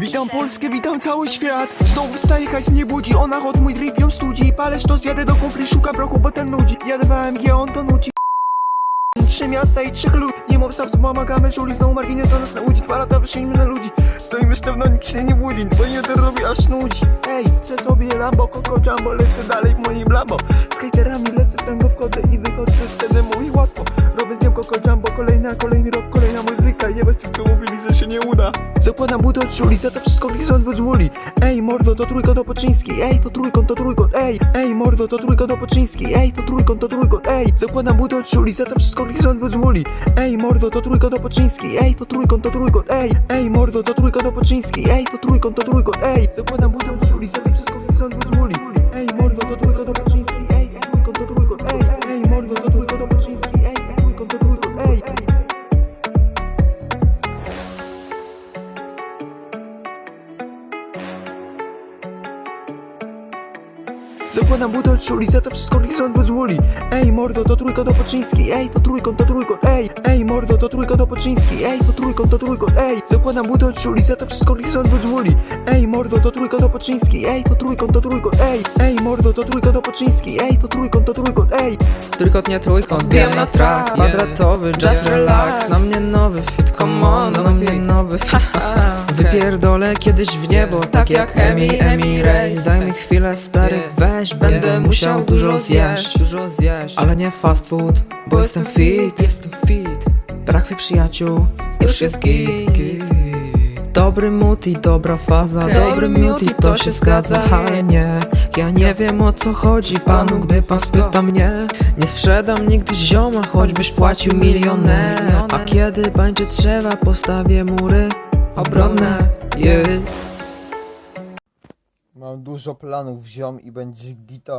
Witam Polskę, witam cały świat. Znowu wstaje, hajs mnie budzi Ona od mój drip ją studzi. Palesz to zjadę do kumpli, szuka brochu, bo ten nudzi. Jadę w AMG, on to nudzi. Trzy miasta i trzech lud Nie mów sam, pomagamy żuli Znowu margines do nas nudzi. Dwa lata wyszliśmy na ludzi. Stoimy sztywno, nikt się nie budzi Bo jeden robi aż nudzi. Ej, chcę sobie Lambo, Coco Jumbo Lecę dalej w moim Lambo. Skaterami lecę, w tango wchodzę i wychodzę ze sceny weź co mówili, że się nie uda. Zakładam buty od szuli, za to wszystko glizon muli Ej mordo, to trójkąt do Poczyńskiej Ej, to trójkąt, to trójkąt. Ej, ej mordo, to trójkąt do Poczyńskiej Ej, to trójkąt, to trójkąt. Ej, zakładam buty od szuli, za to wszystko glizon muli Ej mordo, to trójkąt do Poczyńskiej Ej, to trójkąt, to trójkąt. Ej, ej mordo, to trójkąt do Poczyńskiej Ej, to trójkąt, to trójkąt. Ej, zakładam buty od szuli, za to Zakładam buty od szuli, za to wszystko glizon bez Ej mordo, to trójkąt do Poczyńskiej Ej, to trójkąt, to trójkąt. Ej, ej mordo, to trójkąt do Poczyńskiej Ej, to trójkąt, to trójkąt. Ej, zakładam buty od szuli, za to wszystko glizon bez Ej mordo, to trójkąt do Poczyńskiej Ej, to trójkąt, to trójkąt. Ej, ej mordo, to trójkąt do Poczyńskiej Ej, to trójkąt, to trójkąt. Ej. Trójkąt, nie trójkąt, wbijam na track. Kwadratowy, just relax. Na mnie nowy fit, come on Na mnie nowy fit Wypierdolę kiedyś w niebo Tak jak Emi, Emi Ray Daj mi chwilę stary, weź Będę musiał dużo zjeść. Ale nie fast food, bo jestem fit. Jestem fit. Przyjaciół, już jest git Dobry mood i dobra faza. Dobry mood i to się zgadza. Ale nie, ja nie wiem o co chodzi panu Gdy pan spyta mnie. Nie sprzedam nigdy zioma Choćbyś płacił miliony A kiedy będzie trzeba Postawię mury obronne yeah. Mam dużo planów, ziom, i będzie gita.